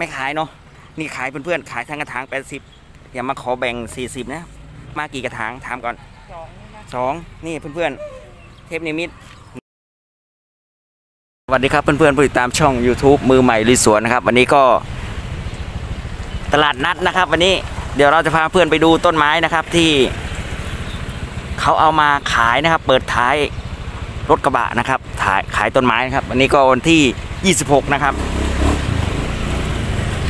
ไม่ขายเนาะนี่ขายเพื่อนๆขายทั้งกระถางแปดสิบอย่ามาขอแบ่งสี่สิบนะ มากี่กระถางถามก่อนสองนี่นะสองนี่เพื่อนๆ เทพนิมิตสวัสดีครับเพื่อนๆผู้ติดตามช่อง YouTube มือใหม่ลุยสวนนะครับ วันนี้ก็ ตลาดนัดนะครับ วันนี้เดี๋ยวเราจะพาเพื่อนไปดูต้นไม้นะครับที่เขาเอามาขายนะครับ เปิดท้ายรถกระบะนะครับถ่ายขายต้นไม้นะครับ วันนี้ก็วันที่ 26 นะครับ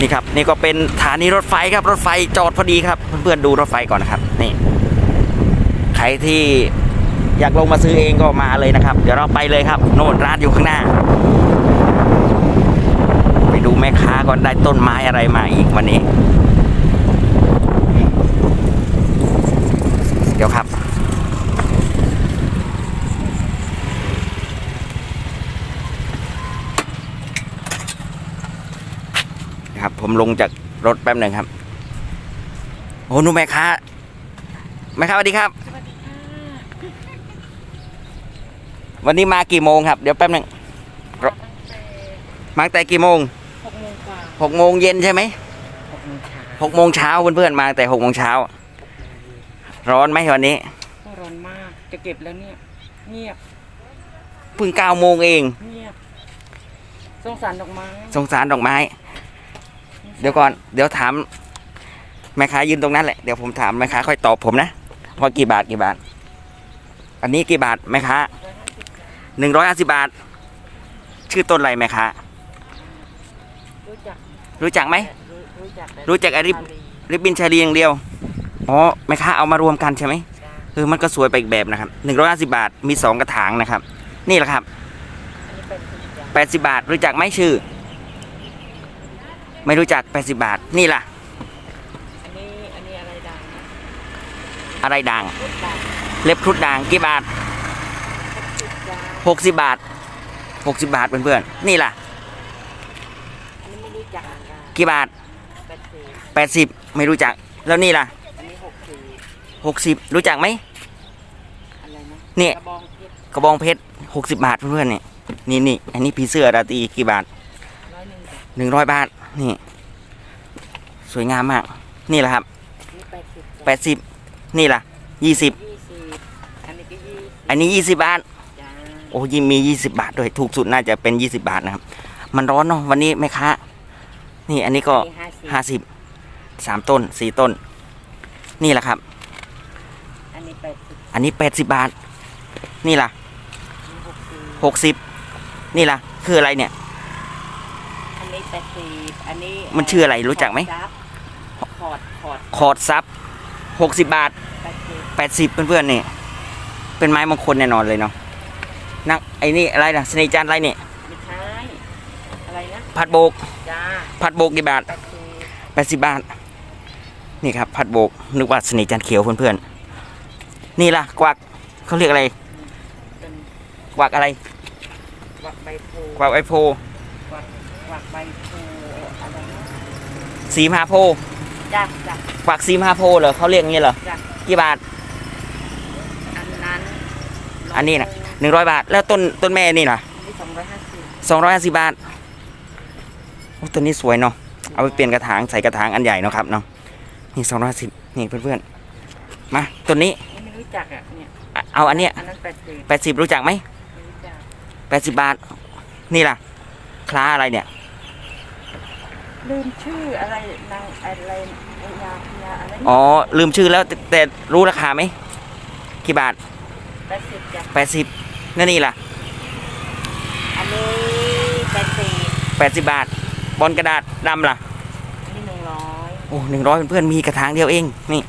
นี่ครับนี่ก็เป็นสถานีรถไฟครับรถไฟจอดพอดีครับ เพื่อนๆดูรถไฟก่อนนะครับนี่ใครที่อยากลงมาซื้อเองก็มาเลยนะครับ เดี๋ยวเราไปเลยครับโน่นร้านอยู่ข้างหน้า ไปดูแม่ค้าก่อนได้ต้นไม้อะไรมาอีกวันนี้ เดี๋ยวครับ ครับ ผมลงจากรถแป๊บหนึ่งครับโอ้หนูแม่ค้าแม่ค้าสวัสดีครับสวัสดีค่ะวันนี้มากี่โมงครับ เดี๋ยวแป๊บหนึ่งตั้งแต่มาตั้งแต่กี่โมงหกโมงกว่าหกโมงเย็นใช่ไหมหกโมงเช้าหกโมงเช้าเพื่อนๆมาตั้งแต่หกโมงเช้า ร้อนไหมวันนี้ก็ร้อนมาก จะเก็บแล้วเนี่ย เงียบเพิ่งเก้าโมงเอง เงียบ สงสารดอกไม้ สงสารดอกไม้ เดี๋ยวก่อนเดี๋ยวถามแม่ค้ายืนตรงนั้นแหละเดี๋ยวผมถามแม่ค้าค่อยตอบผมนะว่ากี่บาทกี่บาท อันนี้กี่บาทแม่ค้าหนึ่งร้อยห้าสิบบาท ชื่อต้นอะไรแม่ค้ารู้จักรู้จักไหมรู้รู้จักแต่รู้จักไอ้ริบชาลีริบบินชาลีอย่างเดียวอ๋อแม่ค้าเอามารวมกันใช่ไหมจ้าเออมันก็สวยไปอีกแบบนะครับหนึ่งร้อยห้าสิบาทมีสองกระถางนะครับ นี่แหละครับอันนี้เป็นสิบจ้าแปดสิบาทรู้จักไหมชื่อ ไม่รู้จักแปดสิบาท นี่ล่ะ อันนี้ อันนี้อะไรดังนะอะไรด่าง รถดังเล็บครุฑด่างกี่บาทสิบจ้าหกสิบาทหกสิบาทเพื่อนๆ นี่ล่ะ อันนี้ไม่รู้จักเหมือนกันกี่บาท แปดสิบแปดสิบไม่รู้จัก แล้วนี่ล่ะ อันนี้หกสิบหกสิบรู้จักไหม อะไรนะเนี่ย กระบองเพชรกระบองเพชรหกสิบาทเพื่อนๆเนี่ยนี่นี่อันนี้ผีเสื้อราตรีกี่บาท ร้อยหนึ่งจ้ะหนึ่งร้อยบาท นี่ สวยงามมาก นี่แหละครับอันนี้แปดสิบแปดสิบนี่ล่ะยี่สิบยี่สิบอันนี้ก็ยี่สิบอันนี้ยี่สิบบาทจ้าโอ้ยิ่งมียี่สิบาทด้วยถูกสุดน่าจะเป็นยี่สิบาทนะครับ มันร้อนเนาะวันนี้แม่ค้านี่อันนี้ก็อันนี้ห้าสิบห้าสิบสามต้นสี่ต้น นี่แหละครับ อันนี้แปดสิบอันนี้แปดสิบาท นี่ล่ะอันนี้หกสิบหกสิบนี่ล่ะ คืออะไรเนี่ยอันนี้ แปดสิบอันนี้มันชื่ออะไรรู้จักไหมขอดขอดขอดคอร์ดซับหกสิบาทแปดสิบแปดสิบเพื่อนๆนี่ เป็นไม้มงคลแน่นอนเลยเนาะนักไอ้นี่อะไรนะสเนจันอะไรเนี่ยไม่ใช่อะไรนะผัดโบกจ้าผัดโบกกี่บาทแปดสิบแปดสิบบาท นี่ครับผัดโบกนึกว่าสเนจันเขียวเพื่อนๆนี่ล่ะกวักเขาเรียกอะไร เป็นกวักอะไร กวักใบโพกวักไอโพกวักกวักใบโพอะไรนะ สีมหาโพจ้าจ้ากวักสีมหาโพเหรอเขาเรียกอย่างนี้เหรอจ้ากี่บาท อันนั้นอันนี้น่ะ หนึ่งร้อยบาท แล้วต้นต้นแม่นี่ล่ะอันนี้สองร้อยห้าสิบสองร้อยห้าสิบบาทโอ้ต้นนี้สวยเนาะเอาไปเปลี่ยนกระถางใส่กระถางอันใหญ่เนาะครับเนาะนี่สองร้อยสิบนี่เพื่อนๆมาต้นนี้นี่ไม่รู้จักอะเนี่ยอะเอาอันเนี้ยอันนั้นแปดสิบแปดสิบรู้จักไหมไม่รู้จัก แปดสิบบาท นี่ล่ะคล้าอะไรเนี่ย ลืมชื่ออะไรนางอะไรยาพยาอะไรอ๋อ ลืมชื่อแล้วแต่แต่รู้ราคาไหมกี่บาทแปดสิบจ้ะแปดสิบนั่นนี่ล่ะอันนี้แปดสิบแปดสิบบาท บอลกระดาษดำล่ะ อันนี้หนึ่งร้อยโอ้หนึ่งร้อยเพื่อนๆมีกระถางเดียวเองนี่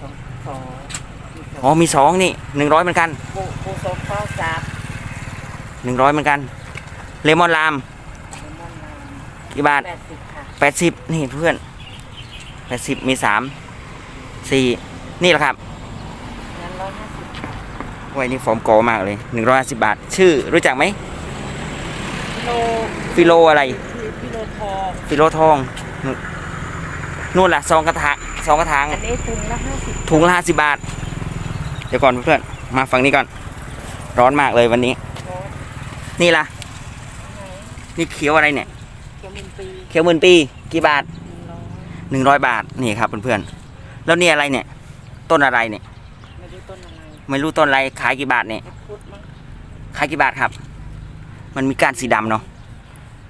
สองสองมีสอ๋อองมีสองนี่หนึ่งร้อยเหมือนกันปูปูโซฟาจับหนึ่งร้อยเหมือนกัน เลมอนลามเลมอนลามกี่บาท แปดสิบค่ะ แปดสิบนี่เพื่อนแปดสิบมีสามสี่นี่แหละครับงั้นร้อยห้าสิบค่ะไว้นี่ฟอร์มโกมากเลยหนึ่งร้อยสิบบาท ชื่อรู้จักไหมกิโลฟิโลอะไรกิโลทองฟิโลทองนู่นนู่นล่ะซองกระถางซองกระถางอันนี้ถุงละห้าสิบถุงละห้าสิบบาท เดี๋ยวก่อนเพื่อนๆมาฝั่งนี้ก่อน ร้อนมากเลยวันนี้ร้อยนี่ล่ะไหนนี่เขียวอะไรเนี่ย เกียวมินปีเขียวหมื่นปี กี่บาทหนึ่งร้อยหนึ่งร้อยบาทนี่ครับเพื่อนๆแล้วนี่อะไรเนี่ย ต้นอะไรเนี่ย ไม่รู้ต้นอะไรไม่รู้ต้นอะไรขายกี่บาทเนี่ยแอปพุดมั้งขายกี่บาทครับ มันมีก้านสีดำเนาะ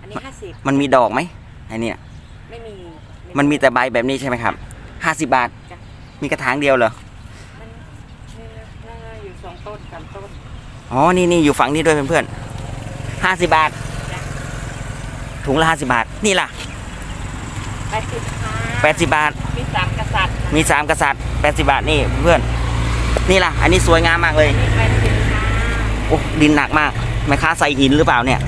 อันนี้ห้าสิบมันมีดอกไหมไอเนี่ยไม่มีมันมีแต่ใบแบบนี้ใช่ไหมครับห้าสิบบาทจ้ะมีกระถางเดียวเหรอมันนี่นะน่าอยู่สองต้นสามต้นอ๋อนี่นี่อยู่ฝั่งนี้ด้วยเพื่อนๆห้าสิบบาทจ้ะ ถุงละห้าสิบาท นี่ล่ะแปดสิบค่ะแปดสิบาท มีสามกษัตริย์นะมีสามกษัตริย์แปดสิบาทนี่เพื่อน นี่ล่ะ อันนี้สวยงามมากเลยอันนี้แปดสิบค่ะโอ้ดินหนักมากแม่ค้าใส่หินหรือเปล่าเนี่ย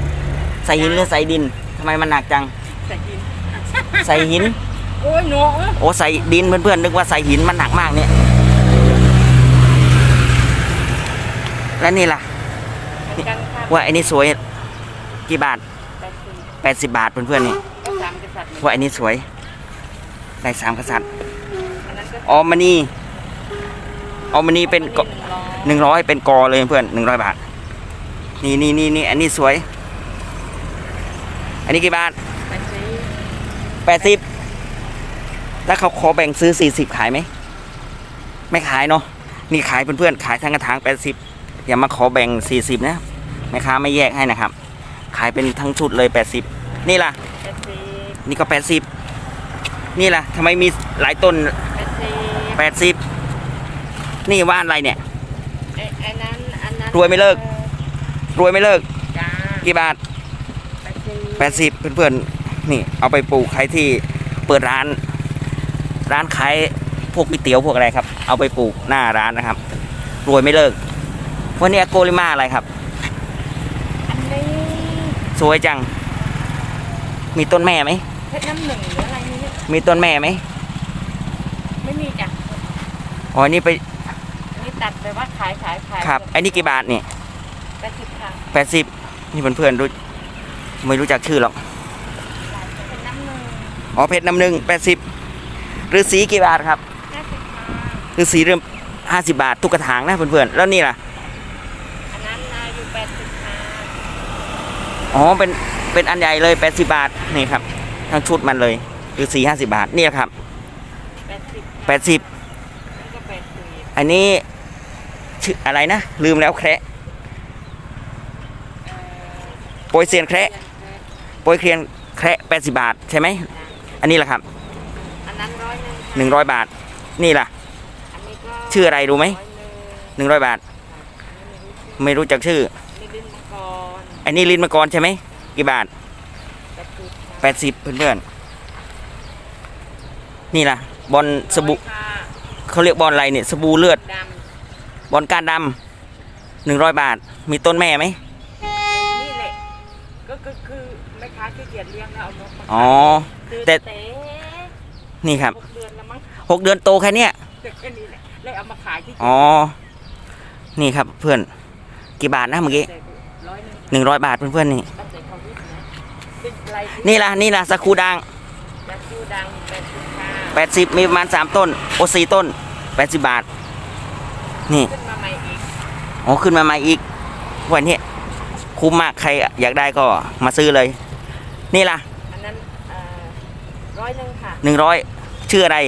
ใส่หินหรือใส่ดินทำไมมันหนักจัง ใส่ดิน ใส่หิน โอ้ยหนูเอ้ยโอ้ใส่ดินเพื่อนๆนึกว่าใส่หินมันหนักมากเนี่ย และนี่ล่ะเหมือนกันค่ะว่าไอ้นี่สวยกี่บาท แปดสิบแปดสิบบาทเพื่อนๆนี่ก็สามกษัตริย์เหมือนกันว่าไอ้นี่สวยได้สามกษัตริย์อันนั้นก็ออมมานี่ออมมานี่เป็นกหนึ่งร้อยหนึ่งร้อยเป็นกอเลยเพื่อนหนึ่งร้อยบาท นี่นี่นี่นี่อันนี้สวย อันนี้กี่บาทแปดสิบแปดสิบแล้วเขาขอแบ่งซื้อสี่สิบขายไหม ไม่ขายเนาะนี่ขายเพื่อนๆขายทั้งกระถางแปดสิบอย่ามาขอแบ่งสี่สิบนะแม่ค้าไม่แยกให้นะครับ ขายเป็นทั้งชุดเลยแปดสิบนี่ล่ะ แปดสิบนี่ก็แปดสิบนี่ล่ะทำไมมีหลายต้น แปดสิบแปดสิบนี่ว่านอะไรเนี่ย ไอ้ไอ้นั้นอันนั้นรวยไม่เลิก รวยไม่เลิก จ้ากี่บาท แปดสิบแปดสิบเพื่อนๆ นี่เอาไปปลูกใครที่เปิดร้าน ร้านขายพวกก๋วยเตี๋ยวพวกอะไรครับ เอาไปปลูกหน้าร้านนะครับ รวยไม่เลิก วันนี้โกลิมาอะไรครับอันนี้ สวยจัง มีต้นแม่ไหมเพชรน้ำหนึ่งหรืออะไรนี่มีต้นแม่ไหมไม่มีจ้ะอ๋ออันนี่ไปอันนี้ตัดไปว่าขายขายขายครับไอ้นี่กี่บาทนี่แปดสิบค่ะแปดสิบนี่เพื่อนๆรู้ไม่รู้จักชื่อหรอกเป็นน้ำหนึ่งอ๋อเพชรน้ำหนึ่งแปดสิบฤาษีกี่บาทครับห้าสิบค่ะฤาษีเริ่มห้าสิบาททุกกระถางนะเพื่อนๆแล้วนี่ล่ะ อันนั้นอายุแปดสิบค่ะ อ๋อเป็นเป็นอันใหญ่เลย80บาทนี่ครับทั้งชุดมันเลยคือสี่ห้าสิบาทนี่ครับแปดสิบแปดสิบนี่ก็แปดสิบอันนี้ชื่ออะไรนะ ลืมแล้วแคระเอ่อโปรยเซียนแคระโปรยเคียนแคระแปดสิบาทใช่ไหมอันนี้ล่ะครับอันนั้นร้อยหนึ่งหนึ่งร้อยบาท นี่ล่ะอันนี้ก็ชื่ออะไรรู้ไหมร้อยหนึ่งหนึ่งร้อยบาท ไม่รู้จักชื่อ นี่ลิ้นมังกรอันนี้ลิ้นมังกรใช่ไหมกี่บาทแปดสิบค่ะแปดสิบเพื่อนๆนี่ล่ะบอลสบู่ร้อยค่ะเขาเรียกบอลอะไรเนี่ยสบู่เลือดดบอลก้านดำหนึ่งร้อยบาท มีต้นแม่ไหมำนี่แหละก็ก็คือแม่ค้าขี้เกียจเลี้ยงแล้วเอานกมาอ๋อซื้อแต่เต๋นี่ครับหกเดือนแล้วมั้งหกเดือนโตแค่เนี้ยเด็กแค่นี้แหละเลยเอามาขายที่อ๋อ นี่ครับเพื่อน กี่บาทนะเมื่อกี้ร้อยหนึ่งหนึ่งร้อยบาทเพื่อนๆนี่ตั้งแต่เขาวิทย์นะเป็นอะไรที่นี่ล่ะนี่ล่ะสกคูดังจะชื่อดังแปดสิบค่ะแปดสิบมีประมาณสามต้น โอสี่ต้นแปดสิบบาท นี่ขึ้นมาใหม่อีกอ๋อขึ้นมาใหม่อีก วันนี้คุ้มมากใครอยากได้ก็มาซื้อเลย นี่ล่ะอันนั้นร้อยหนึ่งค่ะหนึ่งร้อยชื่ออะไร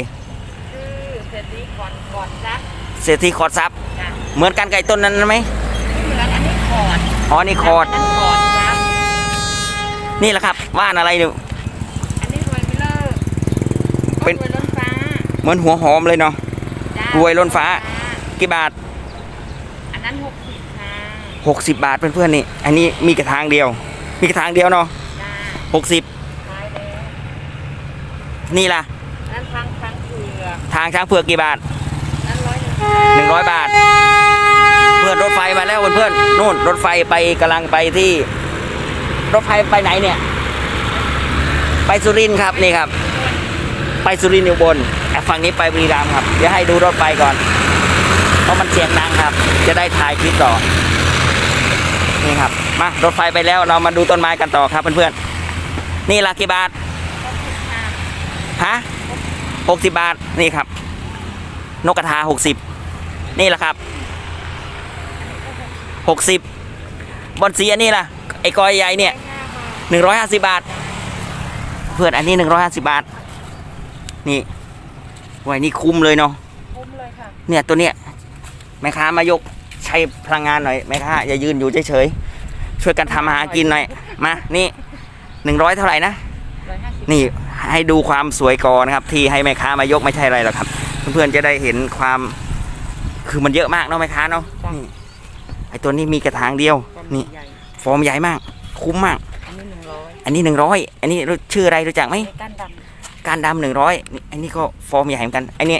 ชื่อเศรษฐีก่อนก่อนซักเศรษฐีคอร์ดซับจ้ะเหมือนกันไก่ต้นนั้นไหม ไม่เหมือนอันนี้ค อร์ดอ๋อนี่คอร์ดอันนั้นคอร์ดครับนี่แหละครับว่านอะไรเนี่ย อันนี้รวยไม่เลิกเป็นรวยล้นฟ้าเหมือนหัวหอมเลยเนาะ จ้ารวยล้นฟ้า กี่บาท อันนั้นหกสิบค่ะหกสิบบาทเพื่อนๆนี่ อันนี้มีกระถางเดียว มีกระถางเดียวเนาะจ้าหกสิบขายแล้วนี่ล่ะ อันนั้นทางทางเผือกทางช้างเผือกกี่บาท อันนั้นร้อยหนึ่งหนึ่งร้อยบาทเพื่อนรถไฟมาแล้วเพื่อนๆนู่นรถไฟไปกำลังไปที่ รถไฟไปไหนเนี่ย ไปสุรินทร์ครับนี่ครับ ไปสุรินทร์อยู่บนแต่ฝั่งนี้ไปบุรีรัมย์ครับเดี๋ยวให้ดูรถไฟก่อน เพราะมันเสียงดังครับ จะได้ถ่ายคลิปต่อนี่ครับมารถไฟไปแล้วเรามาดูต้นไม้กันต่อครับเพื่อนๆนี่ละกี่บาทฮะหกสิบบาทนี่ครับ นกกระทาหกสิบนี่แหละครับ หกสิบบอนสีอันนี้ล่ะ ไอ้กอยใหญ่เนี่ยหนึ่งร้อยห้าสิบบาทอเพื่อนอันนี้หนึ่งร้อยห้าสิบาท นี่ไว้นี่คุ้มเลยเนาะคุ้มเลยค่ะเนี่ยตัวเนี้ยแม่ค้ามายกใช้พลังงานหน่อยแม่ค้าอย่ายืนอยู่เฉยๆช่วยกันทำอาหารกินหน่อยมานี่หนึ่งร้อยเท่าไหร่นะร้อยห้าสิบนี่ให้ดูความสวยก่อนนะครับ ที่ให้แม่ค้ามายกไม่ใช่อะไรหรอกครับ เพื่อนๆจะได้เห็นความคือมันเยอะมากเนาะแม่ค้าเนาะนี่ไอตัวนี้มีกระถางเดียวความนี่ใหญ่ฟอร์มใหญ่มาก คุ้มมาก อันนี้หนึ่งร้อยอันนี้หนึ่งร้อยอันนี้รู้ชื่ออะไรรู้จักไหมในก้านดการดำหนึ่งร้อยอันนี้ก็ฟอร์มใหญ่เหมือนกัน อันนี้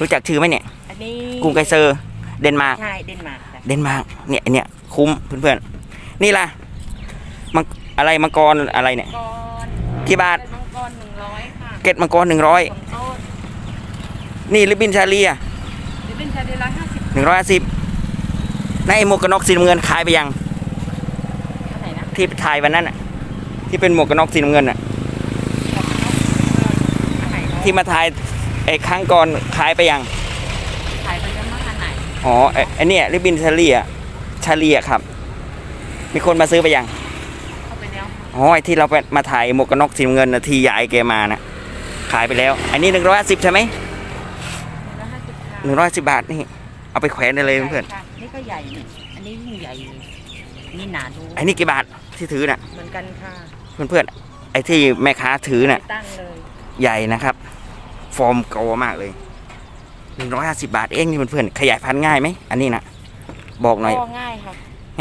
รู้จักชื่อไหมเนี่ยำอันนี้กรุงไกเซอร์ เดนมาร์ก ใช่ เดนมาร์กจ้ะเดนมาร์ก เนี่ยอันเนี้ยคุ้มเพื่อนๆ นี่ล่ะมังอะไรมังกรอะไรเนี่ยมังกรกี่บาทเป็นมังกรหนึ่งร้อยค่ะ เกตมังกรหนึ่งร้อยสองต้นนี่ลิบบินชาเลียจะเป็นชาเดร้อยห้าสิบหนึ่งร้อยสิบ ในหมวกกันน็อกสีน้ำเงินขายไปยังเท่าไหร่นะที่ถ่ายวันนั้นอะ ที่เป็นหมวกกันน็อกสีน้ำเงินอะอันไหนเนาะที่มาถ่ายไอ้ครั้งก่อนขายไปยังขายไปแล้วมั้งอันไหนอ๋อไอ้ไอ้เนี่ยลิบบินชาเลียชาเลียครับ มีคนมาซื้อไปยังเข้าไปแล้วอ๋อไอ้ที่เราไปมาถ่ายหมวกกันน็อกสีน้ำเงินนะที่ยายแกมานะขายไปแล้ว อันนี้หนึ่งร้อยสิบใช่ไหมร้อยห้าสิบค่ะหนึ่งร้อยสิบบาทนี่ เอาไปแขวนได้เลยเพื่อนใหญ่ค่ะนี่ก็ใหญ่นี่อันนี้ยิ่งใหญ่เลยนี่หนาดูอันนี้กี่บาทที่ถือน่ะเหมือนกันค่ะเพื่อนๆไอ้ที่แม่ค้าถือน่ะ ตั้งเลยใหญ่นะครับ ฟอร์มโกมากเลยหนึ่งร้อยห้าสิบาทเองนี่เพื่อนๆขยายพันธุ์ง่ายไหม อันนี้นะบอกหน่อยก็ง่ายค่ะ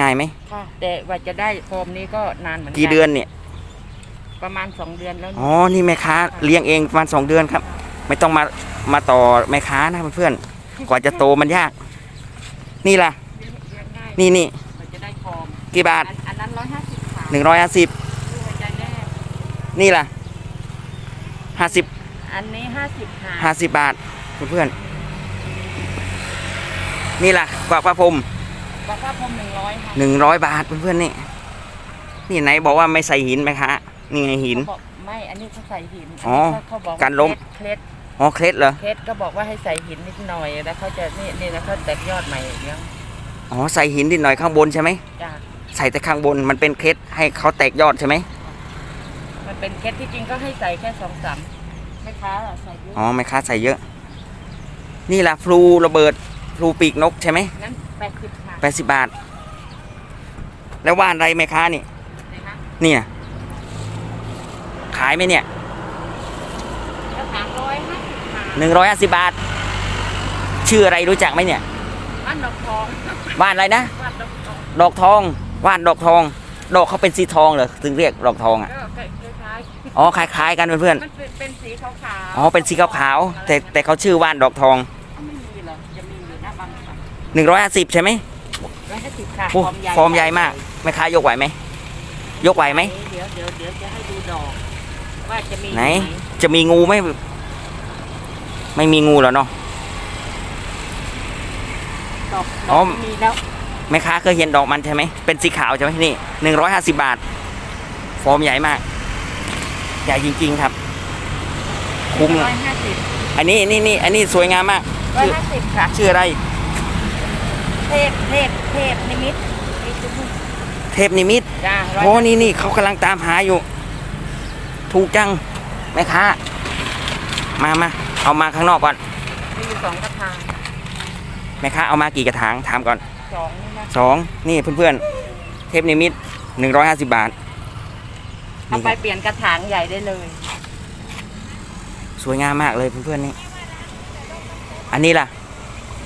ง่ายไหม ค่ะ แต่ว่าจะได้โฟมนี้ก็นานเหมือนกันกี่เดือนเนี่ย ประมาณสองเดือนแล้วอ๋อ นี่แม่ค้าเลี้ยงเองประมาณสองเดือนครับ ไม่ต้องมามาต่อแม่ค้านะเพื่อนๆ กว่าจะโตมันยาก นี่ล่ะเลี้ยงง่ายนี่นี่กว่าจะได้โฟมกี่บาทอันอันนั้นร้อยห้าสิบค่ะหนึ่งร้อยห้าสิบดูหัวใจแน่นี่ล่ะห้าสิบอันนี้ห้าสิบค่ะห้าสิบบาทเพื่อนๆนี่ล่ะกว่าพระพรหมบอกว่าพรมหนึ่งร้อยค่ะหนึ่งร้อยบาทเพื่อนๆนี่นี่ไหนบอกว่าไม่ใส่หินไหมคะนี่ไงหินเขาบอกไม่อันนี้เขาใส่หินอ๋อเขาเขาบอกว่าการล้มเคล็ด อ๋อเคล็ดเหรอเคล็ดก็บอกว่าให้ใส่หินนิดหน่อยแล้วเขาจะนี่นี่แล้วเขาแตกยอดใหม่เลี้ยงอ๋อใส่หินนิดหน่อยข้างบนใช่ไหมจ้าใส่แต่ข้างบนมันเป็นเคล็ดให้เขาแตกยอดใช่ไหมมันเป็นเคล็ดที่จริงก็ให้ใส่แค่สองสามไม่ค้าอะใส่เยอะอ๋อไม่ค้าใส่เยอะ นี่ล่ะพลูระเบิดพลูปีกนกใช่ไหมงั้นแปดสิบค่ะแปดสิบบาท แล้วว่านไรไหมค้านี่ นะคะเนี่ย ขายไหมเนี่ยกระถางร้อยห้า สิบค่ะหนึ่งร้อยห้าสิบบาท ชื่ออะไรรู้จักไหมเนี่ยบ้านดอกทองว่านอะไรนะ บ้านดอกทองดอกทองว่านดอกทอง ดอกเขาเป็นสีทองเหรอถึงเรียกดอกทองอะก็คล้ายอ๋อคล้ายๆกันเพื่อนๆ มันเป็นเป็นสีขาวๆๆอ๋อ เป็นสีขาวๆ แต่แต่เขาชื่อว่านดอกทอง ไม่มีหรอกจะมีอยู่หน้าบังค่ะหนึ่งร้อยห้าสิบใช่ไหมร้อยห้าสิบค่ะโอ้ฟอร์มใหญ่มากแม่ค้ายกไหวไหม ยกไหวไหม เดี๋ยวเดี๋ยวเดี๋ยวจะให้ดูดอก ว่าจะมีไหน จะมีงูไหม ไม่มีงูเหรอเนาะ ดอกอ๋อดอกมีแล้วแม่ค้าเคยเห็นดอกมันใช่ไหม เป็นสีขาวใช่ไหมนี่หนึ่งร้อยห้าสิบบาท ฟอร์มใหญ่มาก ใหญ่จริงๆครับ คุ้มร้นะอยห้าสิบอันนี้นี่นี่อันนี้สวยงามมาก ร้อยชื่อห้าสิบค่ะ ชื่ออะไร เทพ เทพ เทพ นิมิตมีจุดเทพนิมิต จ้าร้อยโอ้นี่นี่เขากำลังตามหาอยู่ ถูกจังแม่ค้า มามา เอามาข้างนอกก่อน มีอยู่สองกระถางแม่ค้าเอามากี่กระถางถามก่อนสองนี่นะสองนี่เพื่อนๆ เทพนิมิตหนึ่งร้อยห้าสิบบาท เอาไปเปลี่ยนกระถางใหญ่ได้เลย สวยงามมากเลยเพื่อนๆนี่ อันนี้ล่ะ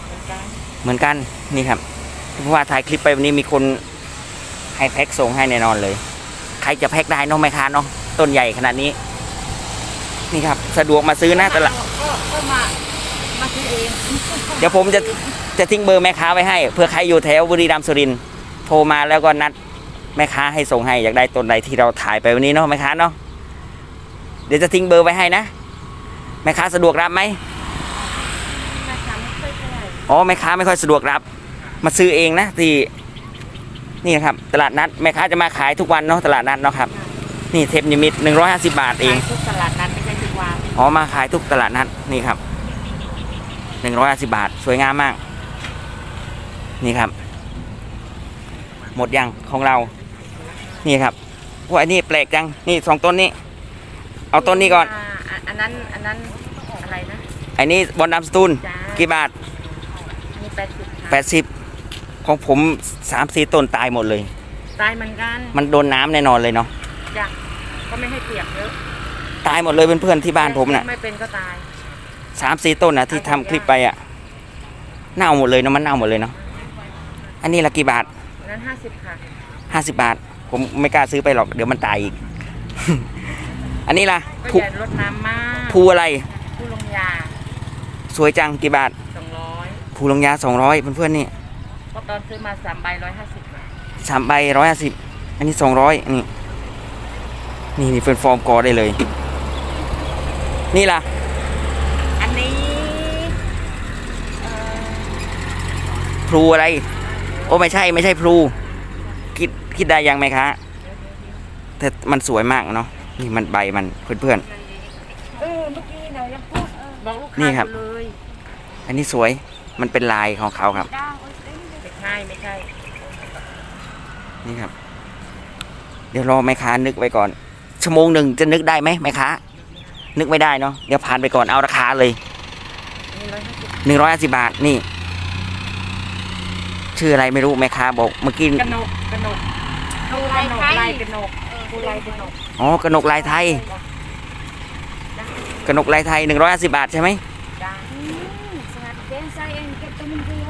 เหมือนกันเหมือนกันนี่ครับ เพราะว่าถ่ายคลิปไปวันนี้มีคนให้แพ็คส่งให้แน่นอนเลย ใครจะแพ็คได้เน้องแม่ค้าเนาะต้นใหญ่ขนาดนี้ นี่ครับ สะดวกมาซื้อนะแต่ละก็ก็มามาซื้อเองเดี๋ยวผมจะจะทิ้งเบอร์แม่ค้าไว้ให้เพื่อใครอยู่แถวบุรีรัมย์สุรินทร์โทรมาแล้วก็นัดแม่ค้าให้ส่งให้อยากได้ต้นใดที่เราถ่ายไปวันนี้เนาะแม่ค้าเนาะเดี๋ยวจะทิ้งเบอร์ไว้ให้นะแม่ค้าสะดวกรับไหมมาทำไม่ค่อยเท่าไหร่อ๋อแม่ค้าไม่ค่อยสะดวกรับ มาซื้อเองนะที่นี่นะครับ ตลาดนัดแม่ค้าจะมาขายทุกวันเนาะตลาดนัดเนาะครับ นี่เทปนิมิตหนึ่งร้อยห้าสิบบาทเอง ขายทุกตลาดนัดไม่ใช่ทุกวัน อ๋อมาขายทุกตลาดนัดนี่ครับหนึ่งร้อยห้าสิบบาท สวยงามมาก นี่ครับ หมดยังของเรา นี่ครับว่าอันนี้แปลกจัง นี่สองต้นนี้ เอาต้นนี้ก่อนาอันนั้นอันนั้นอะไรนะไอ้นี่บอลดำสตูล จ้ากี่บาท อันนี้แปดสิบแปดสิบของผมสามสี่ต้นตายหมดเลย ตายเหมือนกันมันโดนน้ำแน่นอนเลยเนาะ จ้ะก็ไม่ให้เปียกเยอะ ตายหมดเลยเพื่อนๆที่บ้านผมน่ะไม่เป็นก็ตายสามสี่ต้นนะที่ทำคลิปไปอะเน่าหมดเลยเนาะมันเน่าหมดเลยเนาะอันนี้ละกี่บาทอันนั้นห้าสิบค่ะห้าสิบบาท ผมไม่กล้าซื้อไปหรอกเดี๋ยวมันตายอีก อันนี้ล่ะก็ภูอย่ารดน้ำมากภูอะไรผู้ลงยา สวยจังกี่บาทสองร้อยภูลงยาสองร้อยเพื่อนๆนี่เพราะตอนซื้อมาสามใบร้อยห้าสิบสามใบร้อยห้าสิบอันนี้สองร้อยนี่นี่นี่เป็นฟอร์มกอได้เลย นี่ล่ะ อันนี้เอ่อพลูอะไร โอ้ไม่ใช่ไม่ใช่พลูคิดคิดได้ยังไหมคะแต่มันสวยมากเนาะนี่มันใบมันเพื่อนเออเมื่อกี้เรายังพูดเออบอกลูกนี่ค้าครับอยู่เลยๆอันนี้สวยมันเป็นลายของเขาครับไม่ใช่ไม่ใช่นี่ครับ เดี๋ยวรอแม่ค้านึกไว้ก่อนชั่วโมงหนึ่งจะนึกได้ไหมแม่ค้า นึกไม่ได้เนาะเดี๋ยวผ่านไปก่อนเอาราคาเลยนี่ร้อยห้าสิบหนึ่งร้อยห้าสิบาทนี่ ชื่ออะไรไม่รู้แม่ค้าบอกเมื่อกี้กระหนกกระหนกผู้ลายกระหนกลายกระหนกผู้ลายกระหนกอ๋อกระหนกลายไทยกระหนกลายไทยหนึ่งร้อยห้าสิบาทใช่ไหมจ้า Sangat biasa yang kita minum ya.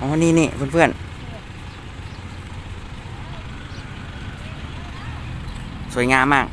อ๋อนี่นี่เพื่อนๆสวยงามมาก